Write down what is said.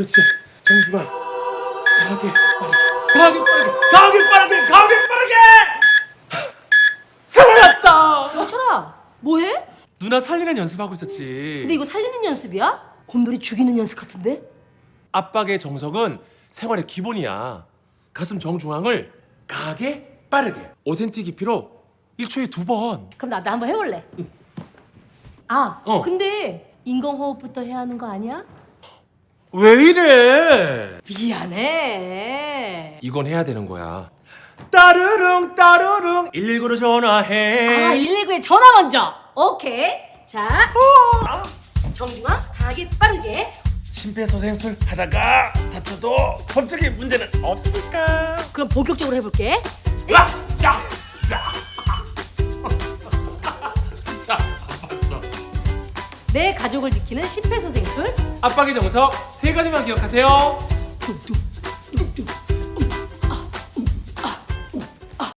그렇지 정중아 강하게 빠르게 강하게 빠르게 강하게 빠르게 강하게 빠르게 살아났다 영철아 뭐해? 누나 살리는 연습하고 있었지 근데 이거 살리는 연습이야? 곰돌이 죽이는 연습 같은데? 압박의 정석은 생활의 기본이야 가슴 정중앙을 강하게 빠르게 5cm 깊이로 1초에 두 번 그럼 나도 한번 해볼래 아 어. 근데 인공호흡부터 해야 하는 거 아니야? 왜 이래? 미안해. 이건 해야 되는 거야. 따르릉 따르릉 119로 전화해. 아 119에 전화 먼저. 오케이. 자 정중앙 강하게 빠르게. 심폐소생술 하다가 다쳐도 법적인 문제는 없으니까. 그럼 본격적으로 해볼게. 야, 야, 야. 내 가족을 지키는 심폐소생술 압박의 정석 세 가지만 기억하세요. 뚝뚝